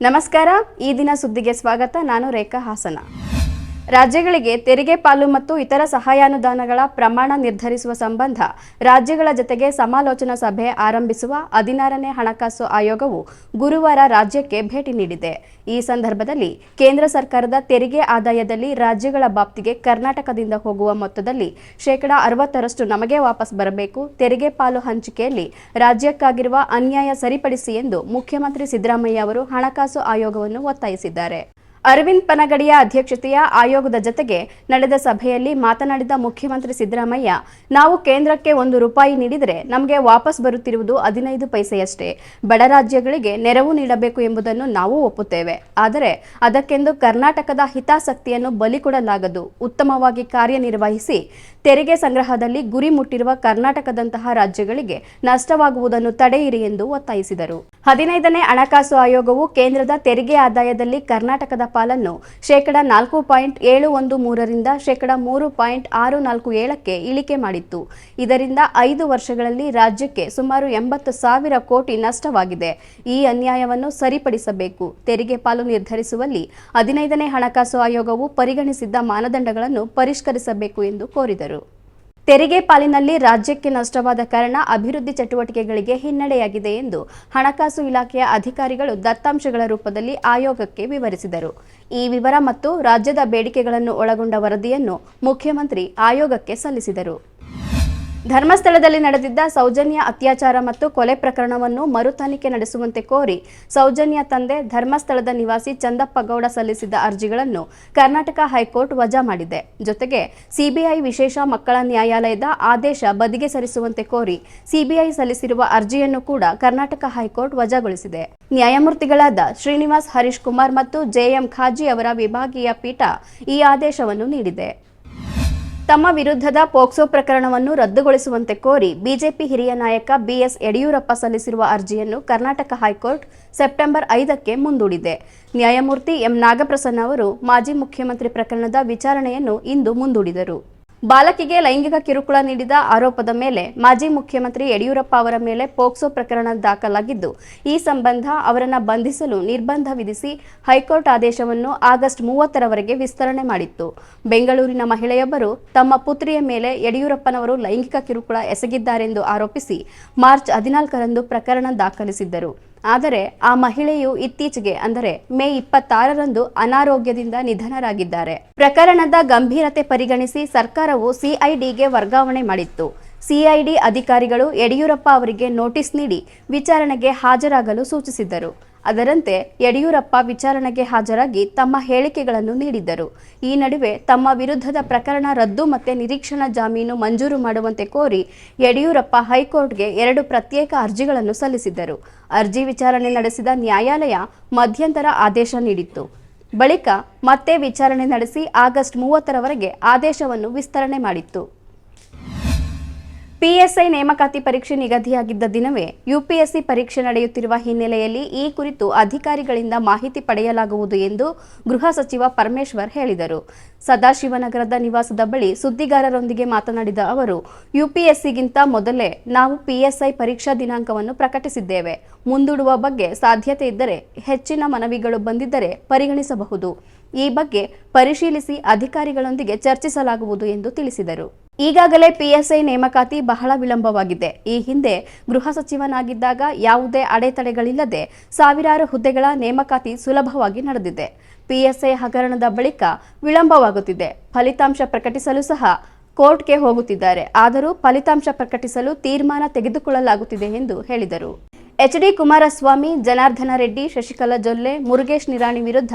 ನಮಸ್ಕಾರ ಈ ದಿನ ಸುದ್ದಿಗೆ ಸ್ವಾಗತ. ನಾನು ರೇಖಾ ಹಾಸನ. ರಾಜ್ಯಗಳಿಗೆ ತೆರಿಗೆ ಪಾಲು ಮತ್ತು ಇತರ ಸಹಾಯಾನುದಾನಗಳ ಪ್ರಮಾಣ ನಿರ್ಧರಿಸುವ ಸಂಬಂಧ ರಾಜ್ಯಗಳ ಜತೆಗೆ ಸಮಾಲೋಚನಾ ಸಭೆ ಆರಂಭಿಸುವ ಹದಿನಾರನೇ ಹಣಕಾಸು ಆಯೋಗವು ಗುರುವಾರ ರಾಜ್ಯಕ್ಕೆ ಭೇಟಿ ನೀಡಿದೆ. ಈ ಸಂದರ್ಭದಲ್ಲಿ ಕೇಂದ್ರ ಸರ್ಕಾರದ ತೆರಿಗೆ ಆದಾಯದಲ್ಲಿ ರಾಜ್ಯಗಳ ಬಾಪ್ತಿಗೆ ಕರ್ನಾಟಕದಿಂದ ಹೋಗುವ ಮೊತ್ತದಲ್ಲಿ ಶೇಕಡಾ ಅರವತ್ತರಷ್ಟು ನಮಗೆ ವಾಪಸ್ ಬರಬೇಕು. ತೆರಿಗೆ ಪಾಲು ಹಂಚಿಕೆಯಲ್ಲಿ ರಾಜ್ಯಕ್ಕಾಗಿರುವ ಅನ್ಯಾಯ ಸರಿಪಡಿಸಿ ಎಂದು ಮುಖ್ಯಮಂತ್ರಿ ಸಿದ್ದರಾಮಯ್ಯ ಅವರು ಹಣಕಾಸು ಆಯೋಗವನ್ನು ಒತ್ತಾಯಿಸಿದ್ದಾರೆ. ಅರವಿಂದ್ ಪನಗಡಿಯ ಅಧ್ಯಕ್ಷತೆಯ ಆಯೋಗದ ಜತೆಗೆ ನಡೆದ ಸಭೆಯಲ್ಲಿ ಮಾತನಾಡಿದ ಮುಖ್ಯಮಂತ್ರಿ ಸಿದ್ದರಾಮಯ್ಯ, ನಾವು ಕೇಂದ್ರಕ್ಕೆ ಒಂದು ರೂಪಾಯಿ ನೀಡಿದರೆ ನಮಗೆ ವಾಪಸ್ ಬರುತ್ತಿರುವುದು ಹದಿನೈದು ಪೈಸೆಯಷ್ಟೇ. ಬಡ ರಾಜ್ಯಗಳಿಗೆ ನೆರವು ನೀಡಬೇಕು ಎಂಬುದನ್ನು ನಾವು ಒಪ್ಪುತ್ತೇವೆ. ಆದರೆ ಅದಕ್ಕೆಂದು ಕರ್ನಾಟಕದ ಹಿತಾಸಕ್ತಿಯನ್ನು ಬಲಿ ಕೊಡಲಾಗದು. ಉತ್ತಮವಾಗಿ ಕಾರ್ಯನಿರ್ವಹಿಸಿ ತೆರಿಗೆ ಸಂಗ್ರಹದಲ್ಲಿ ಗುರಿ ಮುಟ್ಟಿರುವ ಕರ್ನಾಟಕದಂತಹ ರಾಜ್ಯಗಳಿಗೆ ನಷ್ಟವಾಗುವುದನ್ನು ತಡೆಯಿರಿ ಎಂದು ಒತ್ತಾಯಿಸಿದರು. ಹದಿನೈದನೇ ಹಣಕಾಸು ಆಯೋಗವು ಕೇಂದ್ರದ ತೆರಿಗೆ ಆದಾಯದಲ್ಲಿ ಕರ್ನಾಟಕದ ಪಾಲನ್ನು ಶೇಕಡಾ ನಾಲ್ಕು ಪಾಯಿಂಟ್ ಏಳು ಒಂದು ಮೂರರಿಂದ ಶೇಕಡಾ ಮೂರು ಪಾಯಿಂಟ್ ಆರು ನಾಲ್ಕು ಏಳಕ್ಕೆ ಇಳಿಕೆ ಮಾಡಿತ್ತು. ಇದರಿಂದ ಐದು ವರ್ಷಗಳಲ್ಲಿ ರಾಜ್ಯಕ್ಕೆ ಸುಮಾರು ಎಂಬತ್ತು ಸಾವಿರ ಕೋಟಿ ನಷ್ಟವಾಗಿದೆ. ಈ ಅನ್ಯಾಯವನ್ನು ಸರಿಪಡಿಸಬೇಕು. ತೆರಿಗೆ ಪಾಲು ನಿರ್ಧರಿಸುವಲ್ಲಿ ಹದಿನೈದನೇ ಹಣಕಾಸು ಆಯೋಗವು ಪರಿಗಣಿಸಿದ್ದ ಮಾನದಂಡಗಳನ್ನು ಪರಿಷ್ಕರಿಸಬೇಕು ಎಂದು ಕೋರಿದರು. ತೆರಿಗೆ ಪಾಲಿನಲ್ಲಿ ರಾಜ್ಯಕ್ಕೆ ನಷ್ಟವಾದ ಕಾರಣ ಅಭಿವೃದ್ಧಿ ಚಟುವಟಿಕೆಗಳಿಗೆ ಹಿನ್ನಡೆಯಾಗಿದೆ ಎಂದು ಹಣಕಾಸು ಇಲಾಖೆಯ ಅಧಿಕಾರಿಗಳು ದತ್ತಾಂಶಗಳ ರೂಪದಲ್ಲಿ ಆಯೋಗಕ್ಕೆ ವಿವರಿಸಿದರು. ಈ ವಿವರ ಮತ್ತು ರಾಜ್ಯದ ಬೇಡಿಕೆಗಳನ್ನು ಒಳಗೊಂಡ ವರದಿಯನ್ನು ಮುಖ್ಯಮಂತ್ರಿ ಆಯೋಗಕ್ಕೆ ಸಲ್ಲಿಸಿದರು. ಧರ್ಮಸ್ಥಳದಲ್ಲಿ ನಡೆದಿದ್ದ ಸೌಜನ್ಯ ಅತ್ಯಾಚಾರ ಮತ್ತು ಕೊಲೆ ಪ್ರಕರಣವನ್ನು ಮರು ತನಿಖೆ ನಡೆಸುವಂತೆ ಕೋರಿ ಸೌಜನ್ಯ ತಂದೆ ಧರ್ಮಸ್ಥಳದ ನಿವಾಸಿ ಚಂದಪ್ಪ ಗೌಡ ಸಲ್ಲಿಸಿದ್ದ ಅರ್ಜಿಗಳನ್ನು ಕರ್ನಾಟಕ ಹೈಕೋರ್ಟ್ ವಜಾ ಮಾಡಿದೆ. ಜೊತೆಗೆ ಸಿಬಿಐ ವಿಶೇಷ ಮಕ್ಕಳ ನ್ಯಾಯಾಲಯದ ಆದೇಶ ಬದಿಗೆ ಸರಿಸುವಂತೆ ಕೋರಿ ಸಿಬಿಐ ಸಲ್ಲಿಸಿರುವ ಅರ್ಜಿಯನ್ನು ಕೂಡ ಕರ್ನಾಟಕ ಹೈಕೋರ್ಟ್ ವಜಾಗೊಳಿಸಿದೆ. ನ್ಯಾಯಮೂರ್ತಿಗಳಾದ ಶ್ರೀನಿವಾಸ್ ಹರೀಶ್ ಕುಮಾರ್ ಮತ್ತು ಜೆಎಂ ಖಾಜಿ ಅವರ ವಿಭಾಗೀಯ ಪೀಠ ಈ ಆದೇಶವನ್ನು ನೀಡಿದೆ. ತಮ್ಮ ವಿರುದ್ಧದ ಪೋಕ್ಸೋ ಪ್ರಕರಣವನ್ನು ರದ್ದುಗೊಳಿಸುವಂತೆ ಕೋರಿ ಬಿಜೆಪಿ ಹಿರಿಯ ನಾಯಕ ಬಿಎಸ್ ಯಡಿಯೂರಪ್ಪ ಸಲ್ಲಿಸಿರುವ ಅರ್ಜಿಯನ್ನು ಕರ್ನಾಟಕ ಹೈಕೋರ್ಟ್ ಸೆಪ್ಟೆಂಬರ್ ಐದಕ್ಕೆ ಮುಂದೂಡಿದೆ. ನ್ಯಾಯಮೂರ್ತಿ ಎಂ ನಾಗಪ್ರಸನ್ನ ಅವರು ಮಾಜಿ ಮುಖ್ಯಮಂತ್ರಿ ಪ್ರಕರಣದ ವಿಚಾರಣೆಯನ್ನು ಇಂದು ಮುಂದೂಡಿದರು. ಬಾಲಕಿಗೆ ಲೈಂಗಿಕ ಕಿರುಕುಳ ನೀಡಿದ ಆರೋಪದ ಮೇಲೆ ಮಾಜಿ ಮುಖ್ಯಮಂತ್ರಿ ಯಡಿಯೂರಪ್ಪ ಅವರ ಮೇಲೆ ಪೋಕ್ಸೋ ಪ್ರಕರಣ ದಾಖಲಾಗಿದ್ದು, ಈ ಸಂಬಂಧ ಅವರನ್ನು ಬಂಧಿಸಲು ನಿರ್ಬಂಧ ವಿಧಿಸಿ ಹೈಕೋರ್ಟ್ ಆದೇಶವನ್ನು ಆಗಸ್ಟ್ ಮೂವತ್ತರವರೆಗೆ ವಿಸ್ತರಣೆ ಮಾಡಿತ್ತು. ಬೆಂಗಳೂರಿನ ಮಹಿಳೆಯೊಬ್ಬರು ತಮ್ಮ ಪುತ್ರಿಯ ಮೇಲೆ ಯಡಿಯೂರಪ್ಪನವರು ಲೈಂಗಿಕ ಕಿರುಕುಳ ಎಸಗಿದ್ದಾರೆಂದು ಆರೋಪಿಸಿ ಮಾರ್ಚ್ ಹದಿನಾಲ್ಕರಂದು ಪ್ರಕರಣ ದಾಖಲಿಸಿದ್ದರು. ಆದರೆ ಆ ಮಹಿಳೆಯು ಇತ್ತೀಚೆಗೆ, ಅಂದರೆ ಮೇ ಇಪ್ಪತ್ತಾರರಂದು ಅನಾರೋಗ್ಯದಿಂದ ನಿಧನರಾಗಿದ್ದಾರೆ. ಪ್ರಕರಣದ ಗಂಭೀರತೆ ಪರಿಗಣಿಸಿ ಸರ್ಕಾರವು ಸಿಐಡಿಗೆ ವರ್ಗಾವಣೆ ಮಾಡಿತ್ತು. ಸಿಐಡಿ ಅಧಿಕಾರಿಗಳು ಯಡಿಯೂರಪ್ಪ ಅವರಿಗೆ ನೋಟಿಸ್ ನೀಡಿ ವಿಚಾರಣೆಗೆ ಹಾಜರಾಗಲು ಸೂಚಿಸಿದ್ದರು ಅದರಂತೆ ಯಡಿಯೂರಪ್ಪ ವಿಚಾರಣೆಗೆ ಹಾಜರಾಗಿ ತಮ್ಮ ಹೇಳಿಕೆಗಳನ್ನು ನೀಡಿದ್ದರು. ಈ ನಡುವೆ ತಮ್ಮ ವಿರುದ್ಧದ ಪ್ರಕರಣ ರದ್ದು ಮತ್ತೆ ನಿರೀಕ್ಷಣಾ ಜಾಮೀನು ಮಂಜೂರು ಮಾಡುವಂತೆ ಕೋರಿ ಯಡಿಯೂರಪ್ಪ ಹೈಕೋರ್ಟ್ಗೆ ಎರಡು ಪ್ರತ್ಯೇಕ ಅರ್ಜಿಗಳನ್ನು ಸಲ್ಲಿಸಿದ್ದರು. ಅರ್ಜಿ ವಿಚಾರಣೆ ನಡೆಸಿದ ನ್ಯಾಯಾಲಯ ಮಧ್ಯಂತರ ಆದೇಶ ನೀಡಿತ್ತು. ಬಳಿಕ ಮತ್ತೆ ವಿಚಾರಣೆ ನಡೆಸಿ ಆಗಸ್ಟ್ ಮೂವತ್ತರವರೆಗೆ ಆದೇಶವನ್ನು ವಿಸ್ತರಣೆ ಮಾಡಿತ್ತು. ಪಿಎಸ್ಐ ನೇಮಕಾತಿ ಪರೀಕ್ಷೆ ನಿಗದಿಯಾಗಿದ್ದ ದಿನವೇ ಯುಪಿಎಸ್ಸಿ ಪರೀಕ್ಷೆ ನಡೆಯುತ್ತಿರುವ ಹಿನ್ನೆಲೆಯಲ್ಲಿ ಈ ಕುರಿತು ಅಧಿಕಾರಿಗಳಿಂದ ಮಾಹಿತಿ ಪಡೆಯಲಾಗುವುದು ಎಂದು ಗೃಹ ಸಚಿವ ಪರಮೇಶ್ವರ್ ಹೇಳಿದರು. ಸದಾಶಿವನಗರದ ನಿವಾಸದ ಬಳಿ ಸುದ್ದಿಗಾರರೊಂದಿಗೆ ಮಾತನಾಡಿದ ಅವರು, ಯುಪಿಎಸ್ಸಿಗಿಂತ ಮೊದಲೇ ನಾವು ಪಿಎಸ್ಐ ಪರೀಕ್ಷಾ ದಿನಾಂಕವನ್ನು ಪ್ರಕಟಿಸಿದ್ದೇವೆ. ಮುಂದೂಡುವ ಬಗ್ಗೆ ಸಾಧ್ಯತೆ ಇದ್ದರೆ ಹೆಚ್ಚಿನ ಮನವಿಗಳು ಬಂದಿದ್ದರೆ ಪರಿಗಣಿಸಬಹುದು. ಈ ಬಗ್ಗೆ ಪರಿಶೀಲಿಸಿ ಅಧಿಕಾರಿಗಳೊಂದಿಗೆ ಚರ್ಚಿಸಲಾಗುವುದು ಎಂದು ತಿಳಿಸಿದರು. ಈಗಾಗಲೇ ಪಿಎಸ್ಐ ನೇಮಕಾತಿ ಬಹಳ ವಿಳಂಬವಾಗಿದೆ. ಈ ಹಿಂದೆ ಗೃಹ ಸಚಿವನಾಗಿದ್ದಾಗ ಯಾವುದೇ ಅಡೆತಡೆಗಳಿಲ್ಲದೆ ಸಾವಿರಾರು ಹುದ್ದೆಗಳ ನೇಮಕಾತಿ ಸುಲಭವಾಗಿ ನಡೆದಿದೆ. ಪಿಎಸ್ಐ ಹಗರಣದ ಬಳಿಕ ವಿಳಂಬವಾಗುತ್ತಿದೆ. ಫಲಿತಾಂಶ ಪ್ರಕಟಿಸಲು ಸಹ ಕೋರ್ಟ್ಗೆ ಹೋಗುತ್ತಿದ್ದಾರೆ. ಆದರೂ ಫಲಿತಾಂಶ ಪ್ರಕಟಿಸಲು ತೀರ್ಮಾನ ತೆಗೆದುಕೊಳ್ಳಲಾಗುತ್ತಿದೆ ಎಂದು ಹೇಳಿದರು. ಎಚ್ ಡಿ ಕುಮಾರಸ್ವಾಮಿ, ಜನಾರ್ದನ ರೆಡ್ಡಿ, ಶಶಿಕಲಾ ಜೊಲ್ಲೆ, ಮುರುಗೇಶ್ ನಿರಾಣಿ ವಿರುದ್ಧ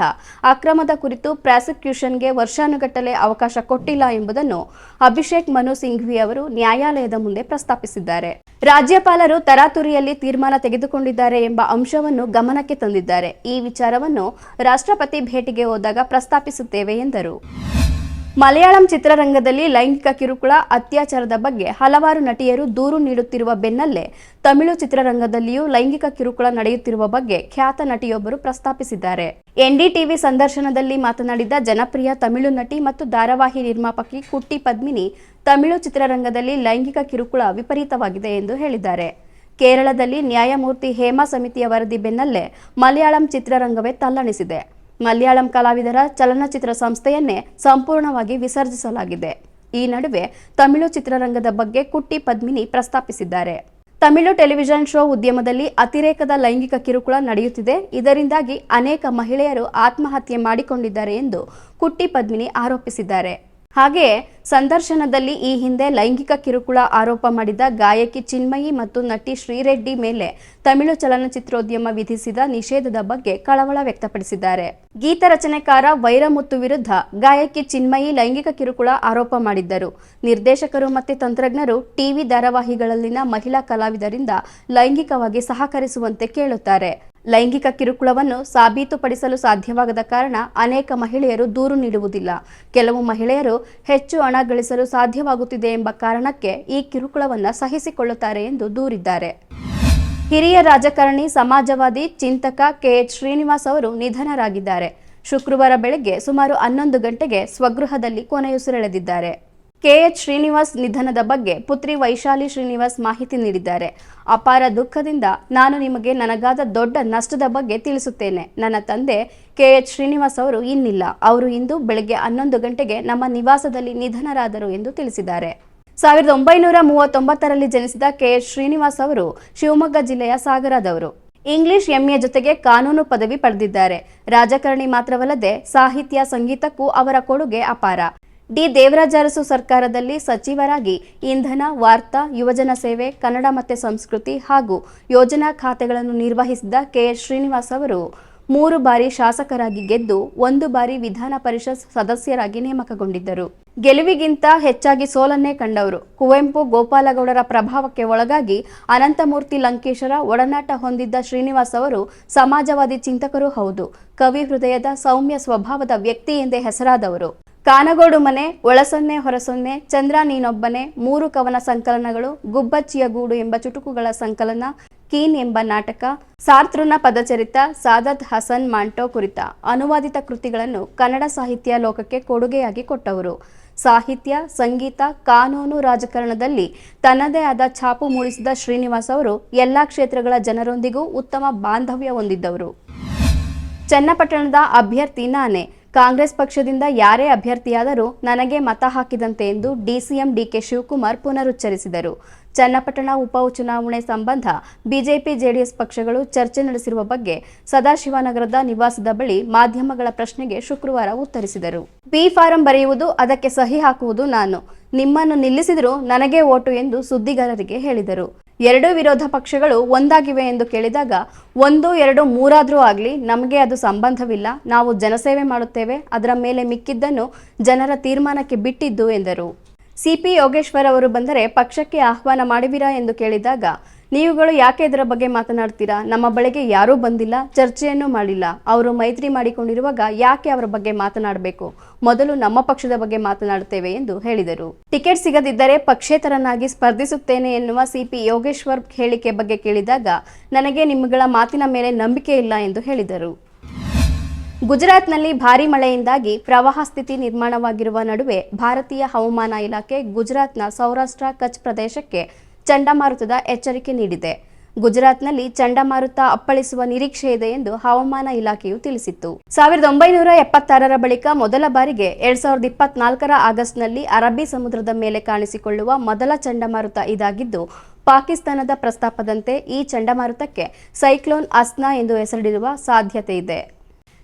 ಅಕ್ರಮದ ಕುರಿತು ಪ್ರಾಸಿಕ್ಯೂಷನ್ಗೆ ವರ್ಷಾನುಗಟ್ಟಲೆ ಅವಕಾಶ ಕೊಟ್ಟಿಲ್ಲ ಎಂಬುದನ್ನು ಅಭಿಷೇಕ್ ಮನು ಸಿಂಘ್ವಿ ಅವರು ನ್ಯಾಯಾಲಯದ ಮುಂದೆ ಪ್ರಸ್ತಾಪಿಸಿದ್ದಾರೆ. ರಾಜ್ಯಪಾಲರು ತರಾತುರಿಯಲ್ಲಿ ತೀರ್ಮಾನ ತೆಗೆದುಕೊಂಡಿದ್ದಾರೆ ಎಂಬ ಅಂಶವನ್ನು ಗಮನಕ್ಕೆ ತಂದಿದ್ದಾರೆ. ಈ ವಿಚಾರವನ್ನು ರಾಷ್ಟ್ರಪತಿ ಭೇಟಿಗೆ ಹೋದಾಗ ಪ್ರಸ್ತಾಪಿಸುತ್ತೇವೆ ಎಂದರು. ಮಲಯಾಳಂ ಚಿತ್ರರಂಗದಲ್ಲಿ ಲೈಂಗಿಕ ಕಿರುಕುಳ, ಅತ್ಯಾಚಾರದ ಬಗ್ಗೆ ಹಲವಾರು ನಟಿಯರು ದೂರು ನೀಡುತ್ತಿರುವ ಬೆನ್ನಲ್ಲೇ ತಮಿಳು ಚಿತ್ರರಂಗದಲ್ಲಿಯೂ ಲೈಂಗಿಕ ಕಿರುಕುಳ ನಡೆಯುತ್ತಿರುವ ಬಗ್ಗೆ ಖ್ಯಾತ ನಟಿಯೊಬ್ಬರು ಪ್ರಸ್ತಾಪಿಸಿದ್ದಾರೆ. ಎನ್ಡಿಟಿವಿ ಸಂದರ್ಶನದಲ್ಲಿ ಮಾತನಾಡಿದ ಜನಪ್ರಿಯ ತಮಿಳು ನಟಿ ಮತ್ತು ಧಾರಾವಾಹಿ ನಿರ್ಮಾಪಕಿ ಕುಟ್ಟಿ ಪದ್ಮಿನಿ, ತಮಿಳು ಚಿತ್ರರಂಗದಲ್ಲಿ ಲೈಂಗಿಕ ಕಿರುಕುಳ ವಿಪರೀತವಾಗಿದೆ ಎಂದು ಹೇಳಿದ್ದಾರೆ. ಕೇರಳದಲ್ಲಿ ನ್ಯಾಯಮೂರ್ತಿ ಹೇಮಾ ಸಮಿತಿಯ ವರದಿ ಬೆನ್ನಲ್ಲೇ ಮಲಯಾಳಂ ಚಿತ್ರರಂಗವೇ ತಲ್ಲಣಿಸಿದೆ. ಮಲಯಾಳಂ ಕಲಾವಿದರ ಚಲನಚಿತ್ರ ಸಂಸ್ಥೆಯನ್ನೇ ಸಂಪೂರ್ಣವಾಗಿ ವಿಸರ್ಜಿಸಲಾಗಿದೆ. ಈ ನಡುವೆ ತಮಿಳು ಚಿತ್ರರಂಗದ ಬಗ್ಗೆ ಕುಟ್ಟಿ ಪದ್ಮಿನಿ ಪ್ರಸ್ತಾಪಿಸಿದ್ದಾರೆ. ತಮಿಳು ಟೆಲಿವಿಷನ್ ಶೋ ಉದ್ಯಮದಲ್ಲಿ ಅತಿರೇಕದ ಲೈಂಗಿಕ ಕಿರುಕುಳ ನಡೆಯುತ್ತಿದೆ. ಇದರಿಂದಾಗಿ ಅನೇಕ ಮಹಿಳೆಯರು ಆತ್ಮಹತ್ಯೆ ಮಾಡಿಕೊಂಡಿದ್ದಾರೆ ಎಂದು ಕುಟ್ಟಿ ಪದ್ಮಿನಿ ಆರೋಪಿಸಿದ್ದಾರೆ. ಹಾಗೆಯೇ ಸಂದರ್ಶನದಲ್ಲಿ ಈ ಹಿಂದೆ ಲೈಂಗಿಕ ಕಿರುಕುಳ ಆರೋಪ ಮಾಡಿದ ಗಾಯಕಿ ಚಿನ್ಮಯಿ ಮತ್ತು ನಟಿ ಶ್ರೀರೆಡ್ಡಿ ಮೇಲೆ ತಮಿಳು ಚಲನಚಿತ್ರೋದ್ಯಮ ವಿಧಿಸಿದ ನಿಷೇಧದ ಬಗ್ಗೆ ಕಳವಳ ವ್ಯಕ್ತಪಡಿಸಿದ್ದಾರೆ. ಗೀತ ರಚನೆಕಾರ ವೈರಮುತ್ತು ವಿರುದ್ಧ ಗಾಯಕಿ ಚಿನ್ಮಯಿ ಲೈಂಗಿಕ ಕಿರುಕುಳ ಆರೋಪ ಮಾಡಿದ್ದರು. ನಿರ್ದೇಶಕರು ಮತ್ತು ತಂತ್ರಜ್ಞರು ಟಿವಿ ಧಾರಾವಾಹಿಗಳಲ್ಲಿನ ಮಹಿಳಾ ಕಲಾವಿದರಿಂದ ಲೈಂಗಿಕವಾಗಿ ಸಹಕರಿಸುವಂತೆ ಕೇಳುತ್ತಾರೆ. ಲೈಂಗಿಕ ಕಿರುಕುಳವನ್ನು ಸಾಬೀತುಪಡಿಸಲು ಸಾಧ್ಯವಾಗದ ಕಾರಣ ಅನೇಕ ಮಹಿಳೆಯರು ದೂರು ನೀಡುವುದಿಲ್ಲ. ಕೆಲವು ಮಹಿಳೆಯರು ಹೆಚ್ಚು ಹಣ ಗಳಿಸಲು ಸಾಧ್ಯವಾಗುತ್ತಿದೆ ಎಂಬ ಕಾರಣಕ್ಕೆ ಈ ಕಿರುಕುಳವನ್ನು ಸಹಿಸಿಕೊಳ್ಳುತ್ತಾರೆ ಎಂದು ದೂರಿದ್ದಾರೆ. ಹಿರಿಯ ರಾಜಕಾರಣಿ, ಸಮಾಜವಾದಿ ಚಿಂತಕ ಕೆಎಚ್ ಶ್ರೀನಿವಾಸ್ ಅವರು ನಿಧನರಾಗಿದ್ದಾರೆ. ಶುಕ್ರವಾರ ಬೆಳಗ್ಗೆ ಸುಮಾರು ಹನ್ನೊಂದು ಗಂಟೆಗೆ ಸ್ವಗೃಹದಲ್ಲಿ ಕೊನೆಯುಸಿರೆಳೆದಿದ್ದಾರೆ. ಕೆಎಚ್ ಶ್ರೀನಿವಾಸ್ ನಿಧನದ ಬಗ್ಗೆ ಪುತ್ರಿ ವೈಶಾಲಿ ಶ್ರೀನಿವಾಸ್ ಮಾಹಿತಿ ನೀಡಿದ್ದಾರೆ. ಅಪಾರ ದುಃಖದಿಂದ ನಾನು ನಿಮಗೆ ನನಗಾದ ದೊಡ್ಡ ನಷ್ಟದ ಬಗ್ಗೆ ತಿಳಿಸುತ್ತೇನೆ. ನನ್ನ ತಂದೆ ಕೆಎಚ್ ಶ್ರೀನಿವಾಸ್ ಅವರು ಇನ್ನಿಲ್ಲ. ಅವರು ಇಂದು ಬೆಳಗ್ಗೆ ಹನ್ನೊಂದು ಗಂಟೆಗೆ ನಮ್ಮ ನಿವಾಸದಲ್ಲಿ ನಿಧನರಾದರು ಎಂದು ತಿಳಿಸಿದ್ದಾರೆ. ಸಾವಿರದ ಒಂಬೈನೂರ ಮೂವತ್ತೊಂಬತ್ತರಲ್ಲಿ ಜನಿಸಿದ ಕೆಎಚ್ ಶ್ರೀನಿವಾಸ್ ಅವರು ಶಿವಮೊಗ್ಗ ಜಿಲ್ಲೆಯ ಸಾಗರದವರು. ಇಂಗ್ಲಿಷ್ ಎಂಎ ಜೊತೆಗೆ ಕಾನೂನು ಪದವಿ ಪಡೆದಿದ್ದಾರೆ. ರಾಜಕಾರಣಿ ಮಾತ್ರವಲ್ಲದೆ ಸಾಹಿತ್ಯ, ಸಂಗೀತಕ್ಕೂ ಅವರ ಕೊಡುಗೆ ಅಪಾರ. ಡಿ ದೇವರಾಜ ಅರಸು ಸರ್ಕಾರದಲ್ಲಿ ಸಚಿವರಾಗಿ ಇಂಧನ, ವಾರ್ತಾ, ಯುವಜನ ಸೇವೆ, ಕನ್ನಡ ಮತ್ತು ಸಂಸ್ಕೃತಿ ಹಾಗೂ ಯೋಜನಾ ಖಾತೆಗಳನ್ನು ನಿರ್ವಹಿಸಿದ ಕೆಎಸ್ ಶ್ರೀನಿವಾಸ್ ಅವರು ಮೂರು ಬಾರಿ ಶಾಸಕರಾಗಿ ಗೆದ್ದು ಒಂದು ಬಾರಿ ವಿಧಾನ ಪರಿಷತ್ ಸದಸ್ಯರಾಗಿ ನೇಮಕಗೊಂಡಿದ್ದರು. ಗೆಲುವಿಗಿಂತ ಹೆಚ್ಚಾಗಿ ಸೋಲನ್ನೇ ಕಂಡವರು. ಕುವೆಂಪು, ಗೋಪಾಲಗೌಡರ ಪ್ರಭಾವಕ್ಕೆ ಒಳಗಾಗಿ ಅನಂತಮೂರ್ತಿ ಲಂಕೇಶರ ಒಡನಾಟ ಹೊಂದಿದ್ದ ಶ್ರೀನಿವಾಸ್ ಅವರು ಸಮಾಜವಾದಿ ಚಿಂತಕರೂ ಹೌದು. ಕವಿ ಹೃದಯದ ಸೌಮ್ಯ ಸ್ವಭಾವದ ವ್ಯಕ್ತಿ ಎಂದೇ ಹೆಸರಾದವರು. ಕಾನಗೋಡು ಮನೆ, ಒಳಸೊನ್ನೆ, ಹೊರಸೊನ್ನೆ, ಚಂದ್ರ ನೀನೊಬ್ಬನೆ, ಮೂರು ಕವನ ಸಂಕಲನಗಳು ಗುಬ್ಬಚ್ಚಿಯ ಗೂಡು ಎಂಬ ಚುಟುಕುಗಳ ಸಂಕಲನ, ಕೀನ್ ಎಂಬ ನಾಟಕ, ಸಾರ್ತೃನ ಪದಚರಿತ, ಸಾದತ್ ಹಸನ್ ಮಾಂಟೋ ಕುರಿತ ಅನುವಾದಿತ ಕೃತಿಗಳನ್ನು ಕನ್ನಡ ಸಾಹಿತ್ಯ ಲೋಕಕ್ಕೆ ಕೊಡುಗೆಯಾಗಿ ಕೊಟ್ಟವರು. ಸಾಹಿತ್ಯ, ಸಂಗೀತ, ಕಾನೂನು ರಾಜಕಾರಣದಲ್ಲಿ ತನ್ನದೇ ಆದ ಛಾಪು ಮೂಡಿಸಿದ ಶ್ರೀನಿವಾಸ್ ಅವರು ಎಲ್ಲಾ ಕ್ಷೇತ್ರಗಳ ಜನರೊಂದಿಗೂ ಉತ್ತಮ ಬಾಂಧವ್ಯ ಹೊಂದಿದ್ದವರು. ಚನ್ನಪಟ್ಟಣದ ಅಭ್ಯರ್ಥಿ ನಾನೇ. ಕಾಂಗ್ರೆಸ್ ಪಕ್ಷದಿಂದ ಯಾರೇ ಅಭ್ಯರ್ಥಿಯಾದರೂ ನನಗೆ ಮತ ಹಾಕಿದಂತೆ ಎಂದು ಡಿಸಿಎಂ ಡಿಕೆ ಶಿವಕುಮಾರ್ ಪುನರುಚ್ಚರಿಸಿದರು. ಚನ್ನಪಟ್ಟಣ ಉಪಚುನಾವಣೆ ಸಂಬಂಧ ಬಿಜೆಪಿ ಜೆಡಿಎಸ್ ಪಕ್ಷಗಳು ಚರ್ಚೆ ನಡೆಸಿರುವ ಬಗ್ಗೆ ಸದಾಶಿವನಗರದ ನಿವಾಸದ ಬಳಿ ಮಾಧ್ಯಮಗಳ ಪ್ರಶ್ನೆಗೆ ಶುಕ್ರವಾರ ಉತ್ತರಿಸಿದರು. ಬಿ ಫಾರಂ ಬರೆಯುವುದು ಅದಕ್ಕೆ ಸಹಿ ಹಾಕುವುದು ನಾನು. ನಿಮ್ಮನ್ನು ನಿಲ್ಲಿಸಿದರೂ ನನಗೆ ಓಟು ಎಂದು ಸುದ್ದಿಗಾರರಿಗೆ ಹೇಳಿದರು. ಎರಡೂ ವಿರೋಧ ಪಕ್ಷಗಳು ಒಂದಾಗಿವೆ ಎಂದು ಕೇಳಿದಾಗ ಒಂದು, ಎರಡು, ಮೂರಾದರೂ ಆಗಲಿ ನಮಗೆ ಅದು ಸಂಬಂಧವಿಲ್ಲ. ನಾವು ಜನಸೇವೆ ಮಾಡುತ್ತೇವೆ. ಅದರ ಮೇಲೆ ಮಿಕ್ಕಿದ್ದನ್ನು ಜನರ ತೀರ್ಮಾನಕ್ಕೆ ಬಿಟ್ಟಿದ್ದು ಎಂದರು. ಸಿಪಿ ಯೋಗೇಶ್ವರ್ ಅವರು ಬಂದರೆ ಪಕ್ಷಕ್ಕೆ ಆಹ್ವಾನ ಮಾಡುವಿರಾ ಎಂದು ಕೇಳಿದಾಗ ನೀವುಗಳು ಯಾಕೆ ಇದರ ಬಗ್ಗೆ ಮಾತನಾಡ್ತೀರಾ? ನಮ್ಮ ಬಳಿಗೆ ಯಾರೂ ಬಂದಿಲ್ಲ, ಚರ್ಚೆಯನ್ನು ಮಾಡಿಲ್ಲ. ಅವರು ಮೈತ್ರಿ ಮಾಡಿಕೊಂಡಿರುವಾಗ ಯಾಕೆ ಅವರ ಬಗ್ಗೆ ಮಾತನಾಡಬೇಕು? ಮೊದಲು ನಮ್ಮ ಪಕ್ಷದ ಬಗ್ಗೆ ಮಾತನಾಡುತ್ತೇವೆ ಎಂದು ಹೇಳಿದರು. ಟಿಕೆಟ್ ಸಿಗದಿದ್ದರೆ ಪಕ್ಷೇತರನಾಗಿ ಸ್ಪರ್ಧಿಸುತ್ತೇನೆ ಎನ್ನುವ ಸಿಪಿ ಯೋಗೇಶ್ವರ್ ಹೇಳಿಕೆ ಬಗ್ಗೆ ಕೇಳಿದಾಗ, ನನಗೆ ನಿಮ್ಮಗಳ ಮಾತಿನ ಮೇಲೆ ನಂಬಿಕೆ ಇಲ್ಲ ಎಂದು ಹೇಳಿದರು. ಗುಜರಾತ್ನಲ್ಲಿ ಭಾರೀ ಮಳೆಯಿಂದಾಗಿ ಪ್ರವಾಹ ಸ್ಥಿತಿ ನಿರ್ಮಾಣವಾಗಿರುವ ನಡುವೆ ಭಾರತೀಯ ಹವಾಮಾನ ಇಲಾಖೆ ಗುಜರಾತ್ನ ಸೌರಾಷ್ಟ್ರ, ಕಚ್ ಪ್ರದೇಶಕ್ಕೆ ಚಂಡಮಾರುತದ ಎಚ್ಚರಿಕೆ ನೀಡಿದೆ. ಗುಜರಾತ್ನಲ್ಲಿ ಚಂಡಮಾರುತ ಅಪ್ಪಳಿಸುವ ನಿರೀಕ್ಷೆ ಇದೆ ಎಂದು ಹವಾಮಾನ ಇಲಾಖೆಯು ತಿಳಿಸಿತ್ತು. ಸಾವಿರದ ಒಂಬೈನೂರ ಎಪ್ಪತ್ತಾರರ ಬಳಿಕ ಮೊದಲ ಬಾರಿಗೆ ಎರಡ್ ಸಾವಿರದ ಇಪ್ಪತ್ನಾಲ್ಕರ ಆಗಸ್ಟ್ನಲ್ಲಿ ಅರಬ್ಬಿ ಸಮುದ್ರದ ಮೇಲೆ ಕಾಣಿಸಿಕೊಳ್ಳುವ ಮೊದಲ ಚಂಡಮಾರುತ ಇದಾಗಿದ್ದು, ಪಾಕಿಸ್ತಾನದ ಪ್ರಸ್ತಾಪದಂತೆ ಈ ಚಂಡಮಾರುತಕ್ಕೆ ಸೈಕ್ಲೋನ್ ಅಸ್ನಾ ಎಂದು ಹೆಸರಿಡಿರುವ ಸಾಧ್ಯತೆ ಇದೆ.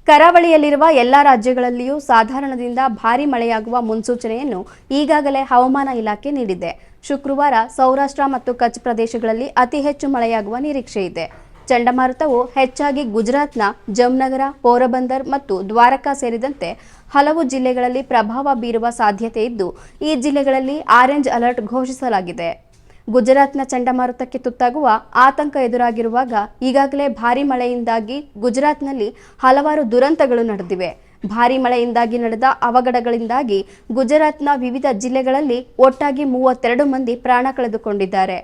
ಕರಾವಳಿಯಲ್ಲಿರುವ ಎಲ್ಲ ರಾಜ್ಯಗಳಲ್ಲಿಯೂ ಸಾಧಾರಣದಿಂದ ಭಾರೀ ಮಳೆಯಾಗುವ ಮುನ್ಸೂಚನೆಯನ್ನು ಈಗಾಗಲೇ ಹವಾಮಾನ ಇಲಾಖೆ ನೀಡಿದೆ. ಶುಕ್ರವಾರ ಸೌರಾಷ್ಟ್ರ ಮತ್ತು ಕಚ್ ಪ್ರದೇಶಗಳಲ್ಲಿ ಅತಿ ಹೆಚ್ಚು ಮಳೆಯಾಗುವ ನಿರೀಕ್ಷೆ ಇದೆ. ಚಂಡಮಾರುತವು ಹೆಚ್ಚಾಗಿ ಗುಜರಾತ್ನ ಜಮ್ನಗರ, ಪೋರಬಂದರ್ ಮತ್ತು ದ್ವಾರಕಾ ಸೇರಿದಂತೆ ಹಲವು ಜಿಲ್ಲೆಗಳಲ್ಲಿ ಪ್ರಭಾವ ಬೀರುವ ಸಾಧ್ಯತೆ ಇದ್ದು, ಈ ಜಿಲ್ಲೆಗಳಲ್ಲಿ ಆರೆಂಜ್ ಅಲರ್ಟ್ ಘೋಷಿಸಲಾಗಿದೆ. ಗುಜರಾತ್ನ ಚಂಡಮಾರುತಕ್ಕೆ ತುತ್ತಾಗುವ ಆತಂಕ ಎದುರಾಗಿರುವಾಗ ಈಗಾಗಲೇ ಭಾರೀ ಮಳೆಯಿಂದಾಗಿ ಗುಜರಾತ್ನಲ್ಲಿ ಹಲವಾರು ದುರಂತಗಳು ನಡೆದಿವೆ. ಭಾರೀ ಮಳೆಯಿಂದಾಗಿ ನಡೆದ ಅವಘಡಗಳಿಂದಾಗಿ ಗುಜರಾತ್ನ ವಿವಿಧ ಜಿಲ್ಲೆಗಳಲ್ಲಿ ಒಟ್ಟಾಗಿ ಮೂವತ್ತೆರಡು ಮಂದಿ ಪ್ರಾಣ ಕಳೆದುಕೊಂಡಿದ್ದಾರೆ.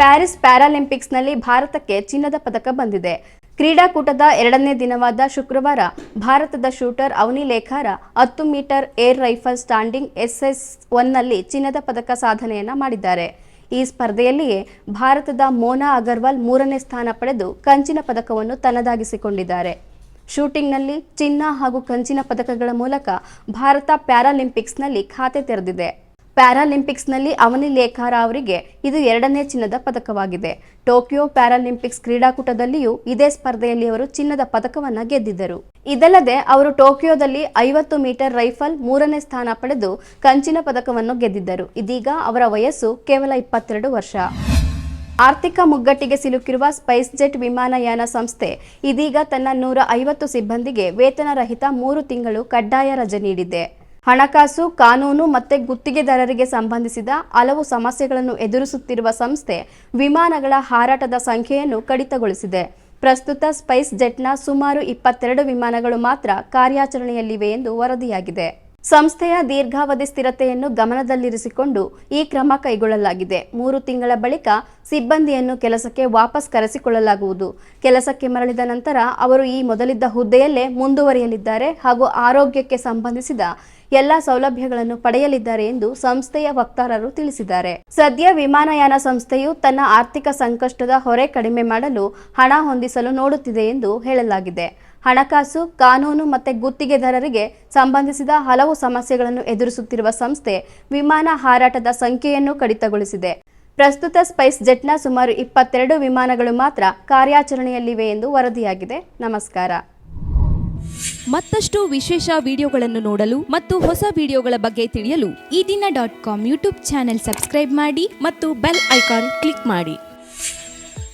ಪ್ಯಾರಿಸ್ ಪ್ಯಾರಾಲಿಂಪಿಕ್ಸ್ನಲ್ಲಿ ಭಾರತಕ್ಕೆ ಚಿನ್ನದ ಪದಕ ಬಂದಿದೆ. ಕ್ರೀಡಾಕೂಟದ ಎರಡನೇ ದಿನವಾದ ಶುಕ್ರವಾರ ಭಾರತದ ಶೂಟರ್ ಅವನಿ ಲೇಖಾರ ಹತ್ತು metre air rifle standing SS ಒನ್ನಲ್ಲಿ ಚಿನ್ನದ ಪದಕ ಸಾಧನೆಯನ್ನ ಮಾಡಿದ್ದಾರೆ. ಈ ಸ್ಪರ್ಧೆಯಲ್ಲಿಯೇ ಭಾರತದ ಮೋನಾ ಅಗರ್ವಾಲ್ ಮೂರನೇ ಸ್ಥಾನ ಪಡೆದು ಕಂಚಿನ ಪದಕವನ್ನು ತನ್ನದಾಗಿಸಿಕೊಂಡಿದ್ದಾರೆ. ಶೂಟಿಂಗ್ನಲ್ಲಿ ಚಿನ್ನ ಹಾಗೂ ಕಂಚಿನ ಪದಕಗಳ ಮೂಲಕ ಭಾರತ ಪ್ಯಾರಾಲಿಂಪಿಕ್ಸ್ನಲ್ಲಿ ಖಾತೆ ತೆರೆದಿದೆ. ಪ್ಯಾರಾಲಿಂಪಿಕ್ಸ್ನಲ್ಲಿ ಅವನಿ ಲೇಖಾರ ಅವರಿಗೆ ಇದು ಎರಡನೇ ಚಿನ್ನದ ಪದಕವಾಗಿದೆ. ಟೋಕಿಯೋ ಪ್ಯಾರಾಲಿಂಪಿಕ್ಸ್ ಕ್ರೀಡಾಕೂಟದಲ್ಲಿಯೂ ಇದೇ ಸ್ಪರ್ಧೆಯಲ್ಲಿ ಅವರು ಚಿನ್ನದ ಪದಕವನ್ನು ಗೆದ್ದಿದ್ದರು. ಇದಲ್ಲದೆ ಅವರು ಟೋಕಿಯೋದಲ್ಲಿ ಐವತ್ತು ಮೀಟರ್ ರೈಫಲ್ ಮೂರನೇ ಸ್ಥಾನ ಪಡೆದು ಕಂಚಿನ ಪದಕವನ್ನು ಗೆದ್ದಿದ್ದರು. ಇದೀಗ ಅವರ ವಯಸ್ಸು ಕೇವಲ ಇಪ್ಪತ್ತೆರಡು ವರ್ಷ. ಆರ್ಥಿಕ ಮುಗ್ಗಟ್ಟಿಗೆ ಸಿಲುಕಿರುವ ಸ್ಪೈಸ್ ಜೆಟ್ ವಿಮಾನಯಾನ ಸಂಸ್ಥೆ ಇದೀಗ ತನ್ನ ನೂರ ಐವತ್ತು ಸಿಬ್ಬಂದಿಗೆ ವೇತನ ರಹಿತ ಮೂರು ತಿಂಗಳು ಕಡ್ಡಾಯ ರಜೆ ನೀಡಿದೆ. ಹಣಕಾಸು, ಕಾನೂನು ಮತ್ತು ಗುತ್ತಿಗೆದಾರರಿಗೆ ಸಂಬಂಧಿಸಿದ ಹಲವು ಸಮಸ್ಯೆಗಳನ್ನು ಎದುರಿಸುತ್ತಿರುವ ಸಂಸ್ಥೆ ವಿಮಾನಗಳ ಹಾರಾಟದ ಸಂಖ್ಯೆಯನ್ನು ಕಡಿತಗೊಳಿಸಿದೆ. ಪ್ರಸ್ತುತ ಸ್ಪೈಸ್ ಜೆಟ್ನ ಸುಮಾರು ಇಪ್ಪತ್ತೆರಡು ವಿಮಾನಗಳು ಮಾತ್ರ ಕಾರ್ಯಾಚರಣೆಯಲ್ಲಿವೆ ಎಂದು ವರದಿಯಾಗಿದೆ. ಸಂಸ್ಥೆಯ ದೀರ್ಘಾವಧಿ ಸ್ಥಿರತೆಯನ್ನು ಗಮನದಲ್ಲಿರಿಸಿಕೊಂಡು ಈ ಕ್ರಮ ಕೈಗೊಳ್ಳಲಾಗಿದೆ. ಮೂರು ತಿಂಗಳ ಬಳಿಕ ಸಿಬ್ಬಂದಿಯನ್ನು ಕೆಲಸಕ್ಕೆ ವಾಪಸ್ ಕರೆಸಿಕೊಳ್ಳಲಾಗುವುದು. ಕೆಲಸಕ್ಕೆ ಮರಳಿದ ನಂತರ ಅವರು ಈ ಮೊದಲಿದ್ದ ಹುದ್ದೆಯಲ್ಲೇ ಮುಂದುವರಿಯಲಿದ್ದಾರೆ ಹಾಗೂ ಆರೋಗ್ಯಕ್ಕೆ ಸಂಬಂಧಿಸಿದ ಎಲ್ಲ ಸೌಲಭ್ಯಗಳನ್ನು ಪಡೆಯಲಿದ್ದಾರೆ ಎಂದು ಸಂಸ್ಥೆಯ ವಕ್ತಾರರು ತಿಳಿಸಿದ್ದಾರೆ. ಸದ್ಯ ವಿಮಾನಯಾನ ಸಂಸ್ಥೆಯು ತನ್ನ ಆರ್ಥಿಕ ಸಂಕಷ್ಟದ ಹೊರೆ ಕಡಿಮೆ ಮಾಡಲು ಹಣ ಹೊಂದಿಸಲು ನೋಡುತ್ತಿದೆ ಎಂದು ಹೇಳಲಾಗಿದೆ. ಹಣಕಾಸು, ಕಾನೂನು ಮತ್ತು ಗುತ್ತಿಗೆದಾರರಿಗೆ ಸಂಬಂಧಿಸಿದ ಹಲವು ಸಮಸ್ಯೆಗಳನ್ನು ಎದುರಿಸುತ್ತಿರುವ ಸಂಸ್ಥೆ ವಿಮಾನ ಹಾರಾಟದ ಸಂಖ್ಯೆಯನ್ನು ಕಡಿತಗೊಳಿಸಿದೆ. ಪ್ರಸ್ತುತ ಸ್ಪೈಸ್ ಜೆಟ್ನ ಸುಮಾರು ಇಪ್ಪತ್ತೆರಡು ವಿಮಾನಗಳು ಮಾತ್ರ ಕಾರ್ಯಾಚರಣೆಯಲ್ಲಿವೆ ಎಂದು ವರದಿಯಾಗಿದೆ. ನಮಸ್ಕಾರ. ಮತ್ತಷ್ಟು ವಿಶೇಷ ವಿಡಿಯೋಗಳನ್ನು ನೋಡಲು ಮತ್ತು ಹೊಸ ವಿಡಿಯೋಗಳ ಬಗ್ಗೆ ತಿಳಿಯಲು Ee Dina dot com YouTube channel subscribe ಮಾಡಿ ಮತ್ತು ಬೆಲ್ ಐಕಾನ್ ಕ್ಲಿಕ್ ಮಾಡಿ.